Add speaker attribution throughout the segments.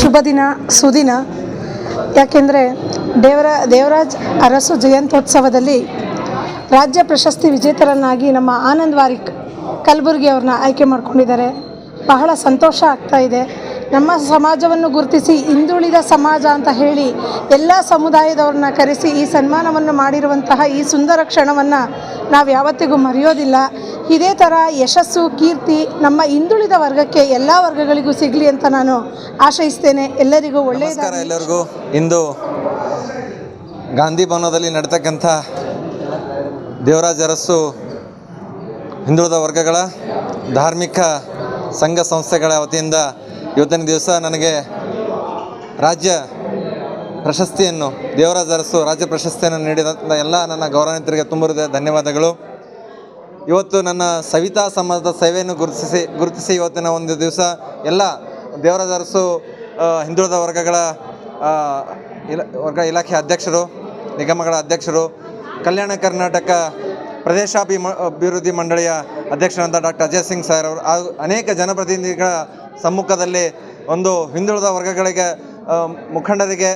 Speaker 1: ಶುಭ ದಿನ, ಸುದಿನ. ಯಾಕೆಂದರೆ ದೇವರ, ದೇವರಾಜ್ ಅರಸು ಜಯಂತ್ಯೋತ್ಸವದಲ್ಲಿ ರಾಜ್ಯ ಪ್ರಶಸ್ತಿ ವಿಜೇತರನ್ನಾಗಿ ನಮ್ಮ ಆನಂದ್ ವಾರಿಕ್ ಕಲಬುರಗಿ ಅವ್ರನ್ನ ಆಯ್ಕೆ ಮಾಡ್ಕೊಂಡಿದ್ದಾರೆ. ಬಹಳ ಸಂತೋಷ ಆಗ್ತಾ ಇದೆ. ನಮ್ಮ ಸಮಾಜವನ್ನು ಗುರುತಿಸಿ ಹಿಂದುಳಿದ ಸಮಾಜ ಅಂತ ಹೇಳಿ ಎಲ್ಲ ಸಮುದಾಯದವ್ರನ್ನ ಕರೆಸಿ ಈ ಸನ್ಮಾನವನ್ನು ಮಾಡಿರುವಂತಹ ಈ ಸುಂದರ ಕ್ಷಣವನ್ನು ನಾವು ಯಾವತ್ತಿಗೂ ಮರೆಯೋದಿಲ್ಲ. ಇದೇ ಥರ ಯಶಸ್ಸು, ಕೀರ್ತಿ ನಮ್ಮ ಹಿಂದುಳಿದ ವರ್ಗಕ್ಕೆ ಎಲ್ಲ ವರ್ಗಗಳಿಗೂ ಸಿಗಲಿ ಅಂತ ನಾನು ಆಶಯಿಸ್ತೇನೆ. ಎಲ್ಲರಿಗೂ ಒಳ್ಳೆಯದಾಗಲಿ.
Speaker 2: ಎಲ್ಲರಿಗೂ. ಇಂದು ಗಾಂಧಿ ಭವನದಲ್ಲಿ ನಡೆತಕ್ಕಂಥ ದೇವರಾಜ ಅರಸು ಹಿಂದುಳಿದ ವರ್ಗಗಳ ಧಾರ್ಮಿಕ ಸಂಘ ಸಂಸ್ಥೆಗಳ ವತಿಯಿಂದ ಇವತ್ತಿನ ದಿವಸ ನನಗೆ ರಾಜ್ಯ ಪ್ರಶಸ್ತಿಯನ್ನು, ದೇವರಾಜ ಅರಸು ರಾಜ್ಯ ಪ್ರಶಸ್ತಿಯನ್ನು ನೀಡಿದಂಥ ಎಲ್ಲ ನನ್ನ ಗೌರವಾನ್ವಿತರಿಗೆ ತುಂಬ ಧನ್ಯವಾದಗಳು. ಇವತ್ತು ನನ್ನ ಸವಿತಾ ಸಮಾಜದ ಸೇವೆಯನ್ನು ಗುರುತಿಸಿ ಗುರುತಿಸಿ ಇವತ್ತಿನ ಒಂದು ದಿವಸ. ಎಲ್ಲ ದೇವರದರಸು ಹಿಂದುಳಿದ ವರ್ಗಗಳ ಇಲ, ವರ್ಗ ಇಲಾಖೆ ಅಧ್ಯಕ್ಷರು, ನಿಗಮಗಳ ಅಧ್ಯಕ್ಷರು, ಕಲ್ಯಾಣ ಕರ್ನಾಟಕ ಪ್ರದೇಶಾಭಿ ಅಭಿವೃದ್ಧಿ ಮಂಡಳಿಯ ಅಧ್ಯಕ್ಷರಾದ ಡಾಕ್ಟರ್ ಅಜಯ್ ಸಿಂಗ್ ಸರ್ ಅವರು, ಹಾಗೂ ಅನೇಕ ಜನಪ್ರತಿನಿಧಿಗಳ ಸಮ್ಮುಖದಲ್ಲಿ ಒಂದು ಹಿಂದುಳಿದ ವರ್ಗಗಳಿಗೆ ಮುಖಂಡರಿಗೆ,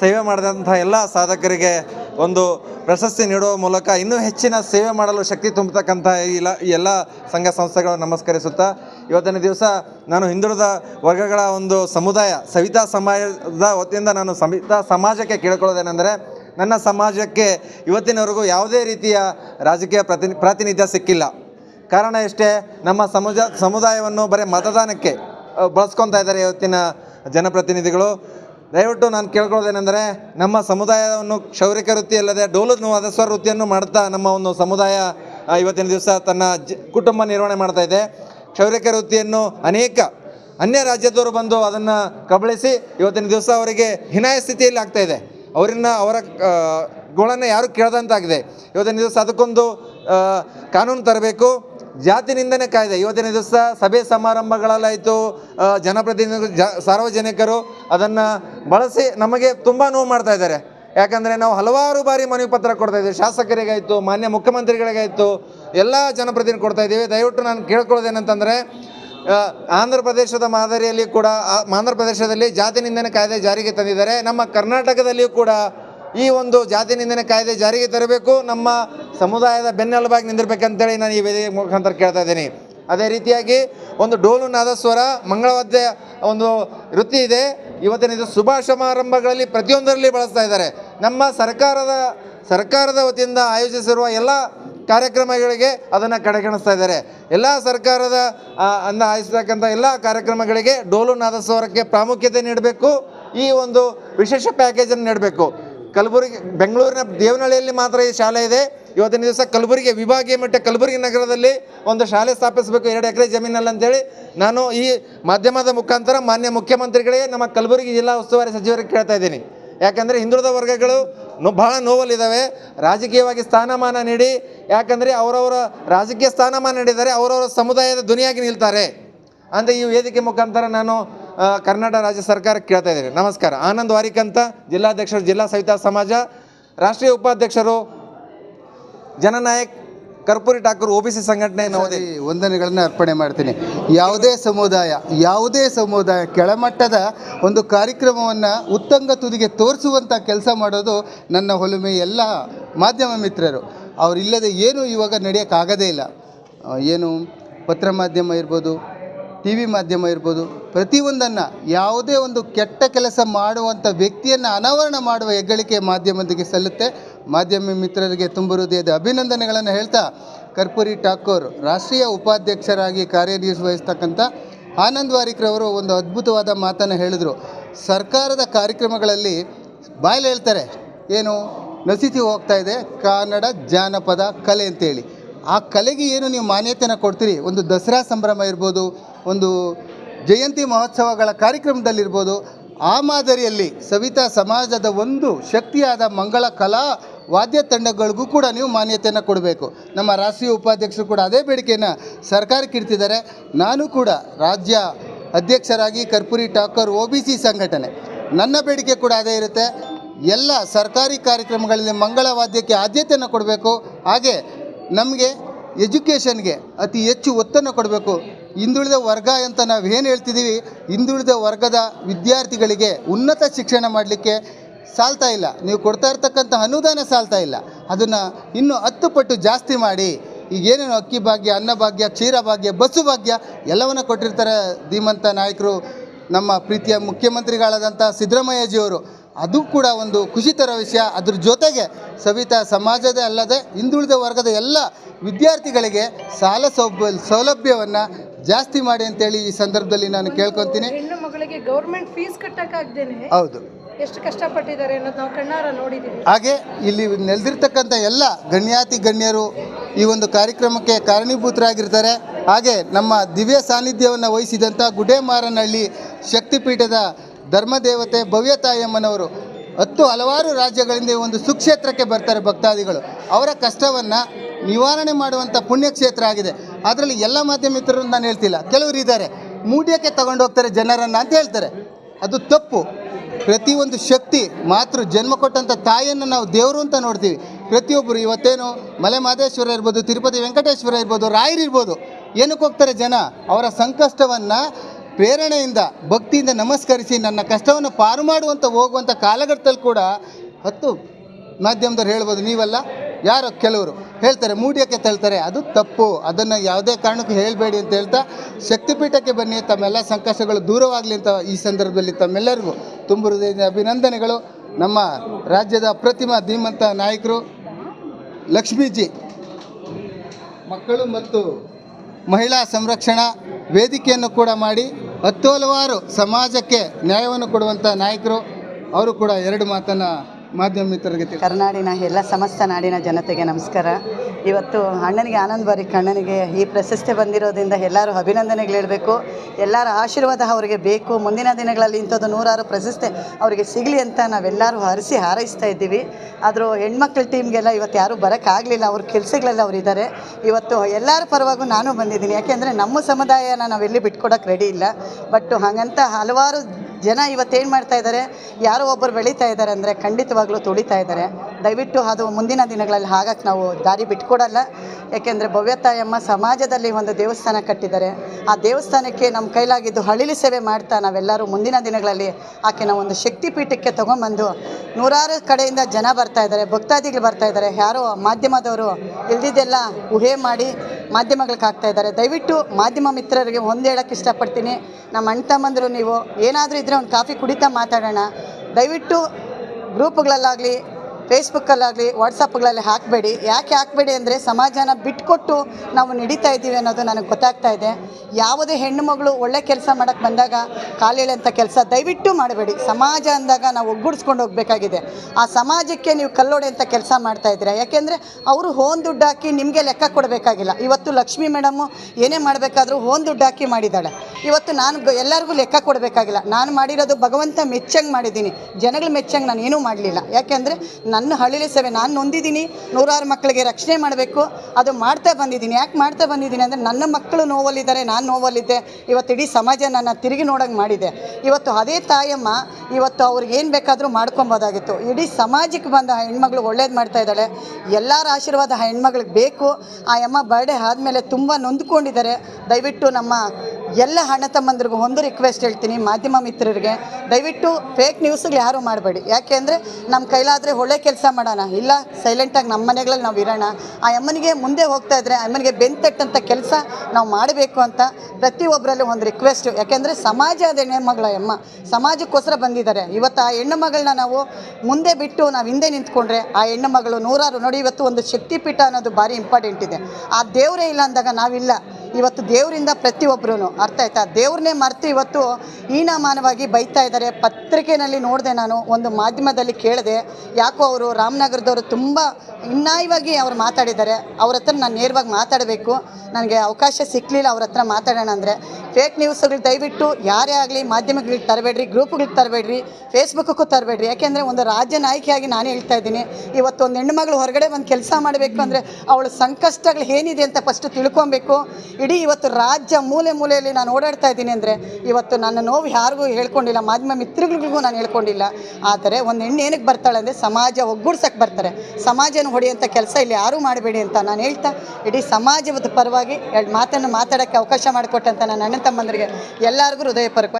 Speaker 2: ಸೇವೆ ಮಾಡಿದಂಥ ಎಲ್ಲ ಸಾಧಕರಿಗೆ ಒಂದು ಪ್ರಶಸ್ತಿ ನೀಡುವ ಮೂಲಕ ಇನ್ನೂ ಹೆಚ್ಚಿನ ಸೇವೆ ಮಾಡಲು ಶಕ್ತಿ ತುಂಬತಕ್ಕಂಥ ಇಲ ಇಲ್ಲ ಎಲ್ಲ ಸಂಘ ಸಂಸ್ಥೆಗಳು ನಮಸ್ಕರಿಸುತ್ತಾ, ಇವತ್ತಿನ ದಿವಸ ನಾನು ಹಿಂದುಳಿದ ವರ್ಗಗಳ ಒಂದು ಸಮುದಾಯ, ಸವಿತಾ ಸಮಾಜದ ವತಿಯಿಂದ ನಾನು ಸವಿತಾ ಸಮಾಜಕ್ಕೆ ಕೇಳ್ಕೊಳ್ಳೋದೇನೆಂದರೆ, ನನ್ನ ಸಮಾಜಕ್ಕೆ ಇವತ್ತಿನವರೆಗೂ ಯಾವುದೇ ರೀತಿಯ ರಾಜಕೀಯ ಪ್ರತಿ, ಪ್ರಾತಿನಿಧ್ಯ ಸಿಕ್ಕಿಲ್ಲ. ಕಾರಣ ಎಷ್ಟೇ, ನಮ್ಮ ಸಮುಜ, ಸಮುದಾಯವನ್ನು ಬರೀ ಮತದಾನಕ್ಕೆ ಬಳಸ್ಕೊತಾ ಇದ್ದಾರೆ ಇವತ್ತಿನ ಜನಪ್ರತಿನಿಧಿಗಳು. ದಯವಿಟ್ಟು ನಾನು ಕೇಳ್ಕೊಳ್ಳೋದೇನೆಂದರೆ ನಮ್ಮ ಸಮುದಾಯವನ್ನು ಕ್ಷೌರಿಕ ವೃತ್ತಿ ಅಲ್ಲದೆ ಡೋಲು ವಾದಸ್ವರ ವೃತ್ತಿಯನ್ನು ಮಾಡ್ತಾ ನಮ್ಮ ಒಂದು ಸಮುದಾಯ ಇವತ್ತಿನ ದಿವಸ ತನ್ನ ಜ, ಕುಟುಂಬ ನಿರ್ವಹಣೆ ಮಾಡ್ತಾ ಇದೆ. ಕ್ಷೌರಿಕ ವೃತ್ತಿಯನ್ನು ಅನೇಕ ಅನ್ಯ ರಾಜ್ಯದವರು ಬಂದು ಅದನ್ನು ಕಬಳಿಸಿ ಇವತ್ತಿನ ದಿವಸ ಅವರಿಗೆ ಹಿನಾಯ ಸ್ಥಿತಿಯಲ್ಲಿ ಆಗ್ತಾ ಇದೆ. ಅವರನ್ನ ಅವರ ಗುಣನ ಯಾರು ಕೇಳದಂತಾಗಿದೆ. ಇವತ್ತಿನ ದಿವಸ ಅದಕ್ಕೊಂದು ಕಾನೂನು ತರಬೇಕು. ಜಾತಿ ನಿಂದನೆ ಕಾಯ್ದೆ. ಇವತ್ತಿನ ದಿವಸ ಸಭೆ ಸಮಾರಂಭಗಳಲ್ಲಾಯಿತು. ಜನಪ್ರತಿನಿಧಿ ಜ, ಸಾರ್ವಜನಿಕರು ಅದನ್ನು ಬಳಸಿ ನಮಗೆ ತುಂಬ ನೋವು ಮಾಡ್ತಾ ಇದ್ದಾರೆ. ಯಾಕಂದರೆ ನಾವು ಹಲವಾರು ಬಾರಿ ಮನವಿ ಪತ್ರ ಕೊಡ್ತಾ ಇದ್ದೀವಿ. ಶಾಸಕರಿಗಾಯಿತು, ಮಾನ್ಯ ಮುಖ್ಯಮಂತ್ರಿಗಳಿಗಾಯಿತು, ಎಲ್ಲ ಜನಪ್ರತಿನಿಧಿ ಕೊಡ್ತಾ ಇದ್ದೀವಿ. ದಯವಿಟ್ಟು ನಾನು ಕೇಳ್ಕೊಳ್ಳೋದೇನಂತಂದರೆ ಆಂಧ್ರ ಪ್ರದೇಶದ ಮಾದರಿಯಲ್ಲಿ ಕೂಡ ಆಂಧ್ರ ಪ್ರದೇಶದಲ್ಲಿ ಜಾತಿ ನಿಂದನೆ ಕಾಯ್ದೆ ಜಾರಿಗೆ ತಂದಿದ್ದಾರೆ. ನಮ್ಮ ಕರ್ನಾಟಕದಲ್ಲಿಯೂ ಕೂಡ ಈ ಒಂದು ಜಾತಿ ನಿಂದನೆ ಕಾಯ್ದೆ ಜಾರಿಗೆ ತರಬೇಕು. ನಮ್ಮ ಸಮುದಾಯದ ಬೆನ್ನೆಲುಬಾಗಿ ನಿಂದಿರ್ಬೇಕಂತೇಳಿ ನಾನು ಈ ವೇದಿಕೆ ಮುಖಾಂತರ ಕೇಳ್ತಾ ಇದ್ದೀನಿ. ಅದೇ ರೀತಿಯಾಗಿ ಒಂದು ಡೋಲು ನಾದಸ್ವರ ಮಂಗಳವಾದ್ಯ ಒಂದು ವೃತ್ತಿ ಇದೆ. ಇವತ್ತಿನ ಇದು ಶುಭ ಸಮಾರಂಭಗಳಲ್ಲಿ ಪ್ರತಿಯೊಂದರಲ್ಲಿ ಬಳಸ್ತಾ ಇದ್ದಾರೆ. ನಮ್ಮ ಸರ್ಕಾರದ ಸರ್ಕಾರದ ವತಿಯಿಂದ ಆಯೋಜಿಸಿರುವ ಎಲ್ಲ ಕಾರ್ಯಕ್ರಮಗಳಿಗೆ ಅದನ್ನು ಕಡೆಗಣಿಸ್ತಾ ಇದ್ದಾರೆ. ಎಲ್ಲ ಸರ್ಕಾರದ ಅನ್ನ ಆಯೋಜಿಸ್ತಕ್ಕಂಥ ಎಲ್ಲ ಕಾರ್ಯಕ್ರಮಗಳಿಗೆ ಡೋಲು ನಾದಸ್ವರಕ್ಕೆ ಪ್ರಾಮುಖ್ಯತೆ ನೀಡಬೇಕು. ಈ ಒಂದು ವಿಶೇಷ ಪ್ಯಾಕೇಜನ್ನು ನೀಡಬೇಕು. ಕಲಬುರಗಿ, ಬೆಂಗಳೂರಿನ ದೇವನಹಳ್ಳಿಯಲ್ಲಿ ಮಾತ್ರ ಈ ಶಾಲೆ ಇದೆ. ಇವತ್ತಿನ ದಿವಸ ಕಲಬುರಗಿ ವಿಭಾಗೀಯ ಮಟ್ಟ ಕಲಬುರಗಿ ನಗರದಲ್ಲಿ ಒಂದು ಶಾಲೆ ಸ್ಥಾಪಿಸಬೇಕು, ಎರಡು ಎಕರೆ ಜಮೀನಲ್ಲಿ ಅಂತೇಳಿ ನಾನು ಈ ಮಾಧ್ಯಮದ ಮುಖಾಂತರ ಮಾನ್ಯ ಮುಖ್ಯಮಂತ್ರಿಗಳಿಗೆ ನಮ್ಮ ಕಲಬುರಗಿ ಜಿಲ್ಲಾ ಉಸ್ತುವಾರಿ ಸಚಿವರಿಗೆ ಕೇಳ್ತಾ ಇದ್ದೀನಿ. ಯಾಕಂದರೆ ಹಿಂದುಳಿದ ವರ್ಗಗಳು ನೋ ಭಾಳ ನೋವಲ್ಲಿದ್ದಾವೆ. ರಾಜಕೀಯವಾಗಿ ಸ್ಥಾನಮಾನ ನೀಡಿ, ಯಾಕಂದರೆ ಅವರವರ ರಾಜಕೀಯ ಸ್ಥಾನಮಾನ ನೀಡಿದರೆ ಅವರವರ ಸಮುದಾಯದ ಧ್ವನಿಯಾಗಿ ನಿಲ್ತಾರೆ. ಅಂದರೆ ಈ ವೇದಿಕೆ ಮುಖಾಂತರ ನಾನು ಕರ್ನಾಟಕ ರಾಜ್ಯ ಸರ್ಕಾರಕ್ಕೆ ಕೇಳ್ತಾ ಇದ್ದೀನಿ. ನಮಸ್ಕಾರ. ಆನಂದ್ ವಾರಿಕಂತ, ಜಿಲ್ಲಾಧ್ಯಕ್ಷರು, ಜಿಲ್ಲಾ ಸವಿತಾ ಸಮಾಜ, ರಾಷ್ಟ್ರೀಯ ಉಪಾಧ್ಯಕ್ಷರು, Jananayak, Karpoori Thakur, O B C ಸಂಘಟನೆ
Speaker 3: ವಂದನೆಗಳನ್ನು ಅರ್ಪಣೆ ಮಾಡ್ತೀನಿ. ಯಾವುದೇ ಸಮುದಾಯ ಯಾವುದೇ ಸಮುದಾಯ ಕೆಳಮಟ್ಟದ ಒಂದು ಕಾರ್ಯಕ್ರಮವನ್ನು ಉತ್ತಂಗ ತುದಿಗೆ ತೋರಿಸುವಂಥ ಕೆಲಸ ಮಾಡೋದು ನನ್ನ ಹೊಲುಮೆ ಎಲ್ಲ ಮಾಧ್ಯಮ ಮಿತ್ರರು. ಅವರಿಲ್ಲದೆ ಏನು ಇವಾಗ ನಡೆಯೋಕ್ಕಾಗದೇ ಇಲ್ಲ. ಏನು ಪತ್ರ ಮಾಧ್ಯಮ ಇರ್ಬೋದು ಟಿ ವಿ ಮಾಧ್ಯಮ ಇರ್ಬೋದು, ಪ್ರತಿಯೊಂದನ್ನು ಯಾವುದೇ ಒಂದು ಕೆಟ್ಟ ಕೆಲಸ ಮಾಡುವಂಥ ವ್ಯಕ್ತಿಯನ್ನು ಅನಾವರಣ ಮಾಡುವ ಹೆಗ್ಗಳಿಕೆ ಮಾಧ್ಯಮದಿಗೆ ಸಲ್ಲುತ್ತೆ. ಮಾಧ್ಯಮ ಮಿತ್ರರಿಗೆ ತುಂಬ ಹೃದಯದ ಅಭಿನಂದನೆಗಳನ್ನು ಹೇಳ್ತಾ ಕರ್ಪೂರಿ ಠಾಕೂರ್ ರಾಷ್ಟ್ರೀಯ ಉಪಾಧ್ಯಕ್ಷರಾಗಿ ಕಾರ್ಯನಿರ್ವಹಿಸ್ತಕ್ಕಂಥ ಆನಂದ್ ವಾರಿಕ್ರವರು ಒಂದು ಅದ್ಭುತವಾದ ಮಾತನ್ನು ಹೇಳಿದರು. ಸರ್ಕಾರದ ಕಾರ್ಯಕ್ರಮಗಳಲ್ಲಿ ಬಾಯಲ್ಲಿ ಹೇಳ್ತಾರೆ, ಏನು ನಸಿತಿ ಹೋಗ್ತಾ ಇದೆ, ಕನ್ನಡ ಜಾನಪದ ಕಲೆ ಅಂತೇಳಿ. ಆ ಕಲೆಗೆ ಏನು ನೀವು ಮಾನ್ಯತೆಯನ್ನು ಕೊಡ್ತೀರಿ? ಒಂದು ದಸರಾ ಸಂಭ್ರಮ ಇರ್ಬೋದು ಒಂದು ಜಯಂತಿ ಮಹೋತ್ಸವಗಳ ಕಾರ್ಯಕ್ರಮದಲ್ಲಿರ್ಬೋದು, ಆ ಮಾದರಿಯಲ್ಲಿ ಸವಿತಾ ಸಮಾಜದ ಒಂದು ಶಕ್ತಿಯಾದ ಮಂಗಳ ಕಲಾ ವಾದ್ಯ ತಂಡಗಳಿಗೂ ಕೂಡ ನೀವು ಮಾನ್ಯತೆಯನ್ನು ಕೊಡಬೇಕು. ನಮ್ಮ ರಾಷ್ಟ್ರೀಯ ಉಪಾಧ್ಯಕ್ಷರು ಕೂಡ ಅದೇ ಬೇಡಿಕೆಯನ್ನು ಸರ್ಕಾರಕ್ಕೆ ಇಡ್ತಿದ್ದಾರೆ. ನಾನು ಕೂಡ ರಾಜ್ಯ ಅಧ್ಯಕ್ಷರಾಗಿ ಕರ್ಪೂರಿ ಠಾಕರ್ ಒ ಬಿ ಸಿ ಸಂಘಟನೆ. ನನ್ನ ಬೇಡಿಕೆ ಕೂಡ ಅದೇ ಇರುತ್ತೆ. ಎಲ್ಲ ಸರ್ಕಾರಿ ಕಾರ್ಯಕ್ರಮಗಳಲ್ಲಿ ಮಂಗಳ ವಾದ್ಯಕ್ಕೆ ಆದ್ಯತೆಯನ್ನು ಕೊಡಬೇಕು. ಹಾಗೆ ನಮಗೆ ಎಜುಕೇಷನ್ಗೆ ಅತಿ ಹೆಚ್ಚು ಒತ್ತನ್ನು ಕೊಡಬೇಕು. ಹಿಂದುಳಿದ ವರ್ಗ ಅಂತ ನಾವು ಏನು ಹೇಳ್ತಿದ್ದೀವಿ ಹಿಂದುಳಿದ ವರ್ಗದ ವಿದ್ಯಾರ್ಥಿಗಳಿಗೆ ಉನ್ನತ ಶಿಕ್ಷಣ ಮಾಡಲಿಕ್ಕೆ ಸಾಲ್ತಾ ಇಲ್ಲ. ನೀವು ಕೊಡ್ತಾ ಇರ್ತಕ್ಕಂಥ ಅನುದಾನ ಸಾಲ್ತಾ ಇಲ್ಲ. ಅದನ್ನು ಇನ್ನೂ ಹತ್ತು ಪಟ್ಟು ಜಾಸ್ತಿ ಮಾಡಿ, ಈಗ ಏನೇನು ಅಕ್ಕಿ ಭಾಗ್ಯ ಅನ್ನಭಾಗ್ಯ ಕ್ಷೀರ ಭಾಗ್ಯ, ಬಸ್ಸು ಭಾಗ್ಯ ಎಲ್ಲವನ್ನ ಕೊಟ್ಟಿರ್ತಾರೆ ಧೀಮಂತ ನಾಯಕರು ನಮ್ಮ ಪ್ರೀತಿಯ ಮುಖ್ಯಮಂತ್ರಿಗಳಾದಂಥ ಸಿದ್ದರಾಮಯ್ಯಜಿಯವರು. ಅದು ಕೂಡ ಒಂದು ಖುಷಿ ತರೋ ವಿಷಯ. ಅದ್ರ ಜೊತೆಗೆ ಸವಿತಾ ಸಮಾಜದ ಅಲ್ಲದೆ ಹಿಂದುಳಿದ ವರ್ಗದ ಎಲ್ಲ ವಿದ್ಯಾರ್ಥಿಗಳಿಗೆ ಸಾಲ ಸೌಲಭ್ಯವನ್ನ ಸೌಲಭ್ಯವನ್ನು ಜಾಸ್ತಿ ಮಾಡಿ ಅಂತೇಳಿ ಈ ಸಂದರ್ಭದಲ್ಲಿ ನಾನು ಕೇಳ್ಕೊತೀನಿ.
Speaker 1: ಹೆಣ್ಣು ಮಗಳಿಗೆ ಗೌರ್ಮೆಂಟ್ ಫೀಸ್ ಕಟ್ಟಕ್ಕಾಗ್ದೇನೆ
Speaker 3: ಹೌದು.
Speaker 1: ಎಷ್ಟು ಕಷ್ಟಪಟ್ಟಿದ್ದಾರೆ ಅನ್ನೋದು ನಾವು ಕಣ್ಣಾರ ನೋಡಿದ್ದೀವಿ.
Speaker 3: ಹಾಗೆ ಇಲ್ಲಿ ನೆಲೆದಿರ್ತಕ್ಕಂಥ ಎಲ್ಲ ಗಣ್ಯಾತಿ ಗಣ್ಯರು ಈ ಒಂದು ಕಾರ್ಯಕ್ರಮಕ್ಕೆ ಕಾರಣೀಭೂತರಾಗಿರ್ತಾರೆ. ಹಾಗೆ ನಮ್ಮ ದಿವ್ಯ ಸಾನ್ನಿಧ್ಯವನ್ನು ವಹಿಸಿದಂಥ ಗುಡೇಮಾರನಹಳ್ಳಿ ಶಕ್ತಿಪೀಠದ ಧರ್ಮದೇವತೆ ಭವ್ಯ ತಾಯಮ್ಮನವರು ಹತ್ತು ಹಲವಾರು ರಾಜ್ಯಗಳಿಂದ ಒಂದು ಸುಕ್ಷೇತ್ರಕ್ಕೆ ಬರ್ತಾರೆ ಭಕ್ತಾದಿಗಳು. ಅವರ ಕಷ್ಟವನ್ನು ನಿವಾರಣೆ ಮಾಡುವಂಥ ಪುಣ್ಯಕ್ಷೇತ್ರ ಆಗಿದೆ. ಅದರಲ್ಲಿ ಎಲ್ಲ ಮಾಧ್ಯಮ ಮಿತ್ರರು ನಾನು ಹೇಳ್ತಿಲ್ಲ. ಕೆಲವರು ಇದ್ದಾರೆ. ಮೂಡ್ಯಕ್ಕೆ ತಗೊಂಡೋಗ್ತಾರೆ ಜನರನ್ನು ಅಂತ ಹೇಳ್ತಾರೆ. ಅದು ತಪ್ಪು. ಪ್ರತಿಯೊಂದು ಶಕ್ತಿ ಮಾತೃ ಜನ್ಮ ಕೊಟ್ಟಂಥ ತಾಯಿಯನ್ನು ನಾವು ದೇವರು ಅಂತ ನೋಡ್ತೀವಿ. ಪ್ರತಿಯೊಬ್ಬರು ಇವತ್ತೇನು ಮಲೆ ಮಹದೇಶ್ವರ ಇರ್ಬೋದು, ತಿರುಪತಿ ವೆಂಕಟೇಶ್ವರ ಇರ್ಬೋದು ರಾಯರಿರ್ಬೋದು ಏನಕ್ಕೆ ಹೋಗ್ತಾರೆ ಜನ? ಅವರ ಸಂಕಷ್ಟವನ್ನು ಪ್ರೇರಣೆಯಿಂದ, ಭಕ್ತಿಯಿಂದ ನಮಸ್ಕರಿಸಿ ನನ್ನ ಕಷ್ಟವನ್ನು ಪಾರು ಮಾಡುವಂಥ ಹೋಗುವಂಥ ಕಾಲಘಟ್ಟದಲ್ಲಿ ಕೂಡ ಹತ್ತು ಮಾಧ್ಯಮದವ್ರು ಹೇಳ್ಬೋದು, ನೀವಲ್ಲ? ಯಾರೋ ಕೆಲವರು ಹೇಳ್ತಾರೆ, ಮೂಡಿಯಕ್ಕೆ ತಳ್ತಾರೆ, ಅದು ತಪ್ಪು. ಅದನ್ನು ಯಾವುದೇ ಕಾರಣಕ್ಕೂ ಹೇಳಬೇಡಿ ಅಂತ ಹೇಳ್ತಾ, ಶಕ್ತಿಪೀಠಕ್ಕೆ ಬನ್ನಿ, ತಮ್ಮೆಲ್ಲ ಸಂಕಷ್ಟಗಳು ದೂರವಾಗಲಿ ಅಂತ ಈ ಸಂದರ್ಭದಲ್ಲಿ ತಮ್ಮೆಲ್ಲರಿಗೂ ತುಂಬ ಹೃದಯದ ಅಭಿನಂದನೆಗಳು. ನಮ್ಮ ರಾಜ್ಯದ ಅಪ್ರತಿಮ ಧೀಮಂತ ನಾಯಕರು, ಲಕ್ಷ್ಮೀಜಿ ಮಕ್ಕಳು ಮತ್ತು ಮಹಿಳಾ ಸಂರಕ್ಷಣಾ ವೇದಿಕೆಯನ್ನು ಕೂಡ ಮಾಡಿ ಹತ್ತು ಹಲವಾರು ಸಮಾಜಕ್ಕೆ ನ್ಯಾಯವನ್ನು ಕೊಡುವಂಥ ನಾಯಕರು, ಅವರು ಕೂಡ ಎರಡು ಮಾತನ್ನು ಮಾಧ್ಯಮ ಮಿತ್ರರಿಗೆ.
Speaker 4: ಕರ್ನಾಡಿನ ಎಲ್ಲ ಸಮಸ್ತ ನಾಡಿನ ಜನತೆಗೆ ನಮಸ್ಕಾರ ಇವತ್ತು ಅಣ್ಣನಿಗೆ ಆನಂದ್ ಬಾರಿ ಕಣ್ಣನಿಗೆ. ಈ ಪ್ರಶಸ್ತಿ ಬಂದಿರೋದ್ರಿಂದ ಎಲ್ಲರೂ ಅಭಿನಂದನೆಗಳು ಹೇಳಬೇಕು. ಎಲ್ಲರ ಆಶೀರ್ವಾದ ಅವರಿಗೆ ಬೇಕು. ಮುಂದಿನ ದಿನಗಳಲ್ಲಿ ಇಂಥದ್ದು ನೂರಾರು ಪ್ರಶಸ್ತಿ ಅವರಿಗೆ ಸಿಗಲಿ ಅಂತ ನಾವೆಲ್ಲರೂ ಹರಿಸಿ ಹಾರೈಸ್ತಾ ಇದ್ದೀವಿ. ಆದರೂ ಹೆಣ್ಮಕ್ಳ ಟೀಮ್ಗೆಲ್ಲ ಇವತ್ತು ಯಾರೂ ಬರೋಕ್ಕಾಗಲಿಲ್ಲ ಅವ್ರ ಕೆಲಸಗಳೆಲ್ಲ ಅವ್ರು ಇದ್ದಾರೆ ಇವತ್ತು ಎಲ್ಲರ ಪರವಾಗೂ ನಾನು ಬಂದಿದ್ದೀನಿ. ಯಾಕೆಂದರೆ ನಮ್ಮ ಸಮುದಾಯನ ನಾವೆಲ್ಲಿ ಬಿಟ್ಕೊಡೋಕೆ ರೆಡಿ ಇಲ್ಲ. ಬಟ್ ಹಾಗಂತ ಹಲವಾರು ಜನ ಇವತ್ತೇನು ಮಾಡ್ತಾ ಇದ್ದಾರೆ? ಯಾರೋ ಒಬ್ಬರು ಬೆಳೀತಾ ಇದ್ದಾರೆ ಅಂದರೆ ಖಂಡಿತವಾಗ್ಲೂ ತುಳಿತಾ ಇದ್ದಾರೆ. ದಯವಿಟ್ಟು ಅದು ಮುಂದಿನ ದಿನಗಳಲ್ಲಿ ಹಾಗಕ್ಕೆ ನಾವು ದಾರಿ ಬಿಟ್ಕೊಡಲ್ಲ. ಯಾಕೆಂದರೆ ಭವ್ಯತಾಯಮ್ಮ ಸಮಾಜದಲ್ಲಿ ಒಂದು ದೇವಸ್ಥಾನ ಕಟ್ಟಿದ್ದಾರೆ. ಆ ದೇವಸ್ಥಾನಕ್ಕೆ ನಮ್ಮ ಕೈಲಾಗಿದ್ದು ಹಳಿಲಿ ಸೇವೆ ಮಾಡ್ತಾ ನಾವೆಲ್ಲರೂ ಮುಂದಿನ ದಿನಗಳಲ್ಲಿ ಆಕೆನ ಒಂದು ಶಕ್ತಿಪೀಠಕ್ಕೆ ತೊಗೊಂಬಂದು ನೂರಾರು ಕಡೆಯಿಂದ ಜನ ಬರ್ತಾ ಇದ್ದಾರೆ, ಭಕ್ತಾದಿಗಳು ಬರ್ತಾ ಇದ್ದಾರೆ. ಯಾರೋ ಮಾಧ್ಯಮದವರು ಇಲ್ದಿದ್ದೆಲ್ಲ ಊಹೆ ಮಾಡಿ ಮಾಧ್ಯಮಗಳಿಗೆ ಹಾಕ್ತಾ ಇದ್ದಾರೆ. ದಯವಿಟ್ಟು ಮಾಧ್ಯಮ ಮಿತ್ರರಿಗೆ ಒಂದು ಹೇಳಕ್ಕೆ ಇಷ್ಟಪಡ್ತೀನಿ. ನಮ್ಮ ಅಣ್ಣ ತಮ್ಮಂದರು ನೀವು ಏನಾದರೂ ಇದ್ದರೆ ಒಂದು ಕಾಫಿ ಕುಡಿತಾ ಮಾತಾಡೋಣ. ದಯವಿಟ್ಟು ಗ್ರೂಪ್ಗಳಲ್ಲಾಗಲಿ ಫೇಸ್ಬುಕ್ಕಲ್ಲಾಗಲಿ ವಾಟ್ಸಪ್ಗಳಲ್ಲಿ ಹಾಕಬೇಡಿ. ಯಾಕೆ ಹಾಕಬೇಡಿ ಅಂದರೆ ಸಮಾಜನ ಬಿಟ್ಕೊಟ್ಟು ನಾವು ನಡೀತಾ ಇದ್ದೀವಿ ಅನ್ನೋದು ನನಗೆ ಗೊತ್ತಾಗ್ತಾ ಇದೆ. ಯಾವುದೇ ಹೆಣ್ಣು ಮಗಳು ಒಳ್ಳೆ ಕೆಲಸ ಮಾಡೋಕ್ಕೆ ಬಂದಾಗ ಕಾಲೇಳಂಥ ಕೆಲಸ ದಯವಿಟ್ಟು ಮಾಡಬೇಡಿ. ಸಮಾಜ ಅಂದಾಗ ನಾವು ಒಗ್ಗೂಡಿಸ್ಕೊಂಡು ಹೋಗಬೇಕಾಗಿದೆ. ಆ ಸಮಾಜಕ್ಕೆ ನೀವು ಕಲ್ಲೋಡೆ ಅಂತ ಕೆಲಸ ಮಾಡ್ತಾ ಇದ್ದೀರಾ? ಯಾಕೆಂದರೆ ಅವರು ಹೋನ್ ದುಡ್ಡು ಹಾಕಿ ನಿಮಗೆ ಲೆಕ್ಕ ಕೊಡಬೇಕಾಗಿಲ್ಲ. ಇವತ್ತು ಲಕ್ಷ್ಮಿ ಮೇಡಮು ಏನೇ ಮಾಡಬೇಕಾದ್ರೂ ಹೋನ್ ದುಡ್ಡು ಹಾಕಿ ಮಾಡಿದ್ದಾಳೆ. ಇವತ್ತು ನಾನು ಎಲ್ಲರಿಗೂ ಲೆಕ್ಕ ಕೊಡಬೇಕಾಗಿಲ್ಲ. ನಾನು ಮಾಡಿರೋದು ಭಗವಂತ ಮೆಚ್ಚಂಗೆ ಮಾಡಿದ್ದೀನಿ. ಜನಗಳು ಮೆಚ್ಚಂಗೆ ನಾನು ಏನೂ ಮಾಡಲಿಲ್ಲ. ಯಾಕೆಂದರೆ ನನ್ನ ಹಳ್ಳಿ ಸೇವೆ ನಾನು ನೊಂದಿದ್ದೀನಿ. ನೂರಾರು ಮಕ್ಕಳಿಗೆ ರಕ್ಷಣೆ ಮಾಡಬೇಕು. ಅದು ಮಾಡ್ತಾ ಬಂದಿದ್ದೀನಿ. ಯಾಕೆ ಮಾಡ್ತಾ ಬಂದಿದ್ದೀನಿ ಅಂದರೆ ನನ್ನ ಮಕ್ಕಳು ನೋವಲ್ಲಿದ್ದಾರೆ, ನಾನು ನೋವಲ್ಲಿದ್ದೆ. ಇವತ್ತು ಇಡೀ ಸಮಾಜ ನನ್ನ ತಿರುಗಿ ನೋಡೋಂಗೆ ಮಾಡಿದೆ. ಇವತ್ತು ಅದೇ ತಾಯಮ್ಮ ಇವತ್ತು ಅವ್ರಿಗೆ ಏನು ಬೇಕಾದರೂ ಮಾಡ್ಕೊಬೋದಾಗಿತ್ತು. ಇಡೀ ಸಮಾಜಕ್ಕೆ ಬಂದ ಆ ಹೆಣ್ಮಗಳು ಒಳ್ಳೇದು ಮಾಡ್ತಾ ಇದ್ದಾಳೆ. ಎಲ್ಲರ ಆಶೀರ್ವಾದ ಆ ಹೆಣ್ಮಗಳಿಗೆ ಬೇಕು. ಆ ಅಮ್ಮ ಬರ್ಡೇ ಆದಮೇಲೆ ತುಂಬ ನೊಂದ್ಕೊಂಡಿದ್ದಾರೆ. ದಯವಿಟ್ಟು ನಮ್ಮ ಎಲ್ಲ ಹಣ ತಮ್ಮಂದ್ರಿಗೂ ಒಂದು ರಿಕ್ವೆಸ್ಟ್ ಹೇಳ್ತೀನಿ ಮಾಧ್ಯಮ ಮಿತ್ರರಿಗೆ. ದಯವಿಟ್ಟು ಫೇಕ್ ನ್ಯೂಸ್ಗಳು ಯಾರೂ ಮಾಡಬೇಡಿ. ಯಾಕೆ ಅಂದರೆ ನಮ್ಮ ಕೈಲಾದರೆ ಒಳ್ಳೆ ಕೆಲಸ ಮಾಡೋಣ. ಇಲ್ಲ ಸೈಲೆಂಟಾಗಿ ನಮ್ಮ ಮನೆಗಳಲ್ಲಿ ನಾವು ಇರೋಣ. ಆ ಅಮ್ಮನಿಗೆ ಮುಂದೆ ಹೋಗ್ತಾ ಇದ್ದರೆ ಅಮ್ಮನಿಗೆ ಬೆಂತಟ್ಟಂಥ ಕೆಲಸ ನಾವು ಮಾಡಬೇಕು ಅಂತ ಪ್ರತಿಯೊಬ್ಬರಲ್ಲೂ ಒಂದು ರಿಕ್ವೆಸ್ಟು ಯಾಕೆಂದರೆ ಸಮಾಜ ಅದ ಹೆಣ್ಣುಮಗಳ ಅಮ್ಮ. ಸಮಾಜಕ್ಕೋಸ್ಕರ ಬಂದಿದ್ದಾರೆ. ಇವತ್ತು ಆ ಹೆಣ್ಣು ಮಗಳನ್ನ ನಾವು ಮುಂದೆ ಬಿಟ್ಟು ನಾವು ಹಿಂದೆ ನಿಂತ್ಕೊಂಡ್ರೆ ಆ ಹೆಣ್ಣು ಮಗಳು ನೂರಾರು ನೋಡಿ ಇವತ್ತು ಒಂದು ಶಕ್ತಿಪೀಠ ಅನ್ನೋದು ಭಾರಿ ಇಂಪಾರ್ಟೆಂಟ್ ಇದೆ. ಆ ದೇವರೇ ಇಲ್ಲ ಅಂದಾಗ ನಾವಿಲ್ಲ. ಇವತ್ತು ದೇವರಿಂದ ಪ್ರತಿಯೊಬ್ಬರೂ ಅರ್ಥ ಆಯ್ತಾ? ದೇವ್ರನ್ನೇ ಮರೆತು ಇವತ್ತು ಹೀನಮಾನವಾಗಿ ಬೈತಾ ಇದ್ದಾರೆ. ಪತ್ರಿಕೆಯಲ್ಲಿ ನೋಡಿದೆ ನಾನು ಒಂದು ಮಾಧ್ಯಮದಲ್ಲಿ ಕೇಳಿದೆ, ಯಾಕೋ ಅವರು ರಾಮನಗರದವರು ತುಂಬ ಇನ್ನಾಯವಾಗಿ ಅವ್ರು ಮಾತಾಡಿದ್ದಾರೆ, ಅವ್ರ ಹತ್ರ ನಾನು ನೇರವಾಗಿ ಮಾತಾಡಬೇಕು. ನನಗೆ ಅವಕಾಶ ಸಿಕ್ಕಲಿಲ್ಲ ಅವ್ರ ಹತ್ರ ಮಾತಾಡೋಣ ಅಂದರೆ. ಫೇಕ್ ನ್ಯೂಸ್ಗಳು ದಯವಿಟ್ಟು ಯಾರೇ ಆಗಲಿ, ಮಾಧ್ಯಮಗಳಿಗೆ ತರಬೇಡ್ರಿ ಗ್ರೂಪ್ಗಳಿಗೆ ತರಬೇಡ್ರಿ ಫೇಸ್ಬುಕ್ಕೂ ತರಬೇಡ್ರಿ. ಯಾಕೆಂದರೆ ಒಂದು ರಾಜ್ಯ ನಾಯಕಿಯಾಗಿ ನಾನು ಹೇಳ್ತಾ ಇದ್ದೀನಿ. ಇವತ್ತು ಒಂದು ಹೆಣ್ಣುಮಗಳು ಹೊರಗಡೆ ಒಂದು ಕೆಲಸ ಮಾಡಬೇಕು ಅಂದರೆ ಅವಳ ಸಂಕಷ್ಟಗಳು ಏನಿದೆ ಅಂತ ಫಸ್ಟ್ ತಿಳ್ಕೊಬೇಕು. ಇಡೀ ಇವತ್ತು ರಾಜ್ಯ ಮೂಲೆ ಮೂಲೆಯಲ್ಲಿ ನಾನು ಓಡಾಡ್ತಾ ಇದ್ದೀನಿ ಅಂದರೆ ಇವತ್ತು ನನ್ನ ನೋವು ಯಾರಿಗೂ ಹೇಳ್ಕೊಂಡಿಲ್ಲ, ಮಾಧ್ಯಮ ಮಿತ್ರಗಳಿಗೂ ನಾನು ಹೇಳ್ಕೊಂಡಿಲ್ಲ. ಆದರೆ ಒಂದು ಹೆಣ್ಣು ಏನಕ್ಕೆ ಬರ್ತಾಳೆ ಅಂದರೆ ಸಮಾಜ ಒಗ್ಗೂಡ್ಸಕ್ಕೆ ಬರ್ತಾರೆ. ಸಮಾಜನ ಹೊಡೆಯುವಂಥ ಕೆಲಸ ಇಲ್ಲಿ ಯಾರೂ ಮಾಡಬೇಡಿ ಅಂತ ನಾನು ಹೇಳ್ತಾ ಇಡೀ ಸಮಾಜದ ಪರವಾಗಿ ಎರಡು ಮಾತನ್ನು ಮಾತಾಡೋಕ್ಕೆ ಅವಕಾಶ ಮಾಡಿಕೊಟ್ಟಂತ ನನ್ನ ಅಣ್ಣ ತಮ್ಮಂದರಿಗೆ ಎಲ್ಲರಿಗೂ ಹೃದಯಪೂರ್ವಕ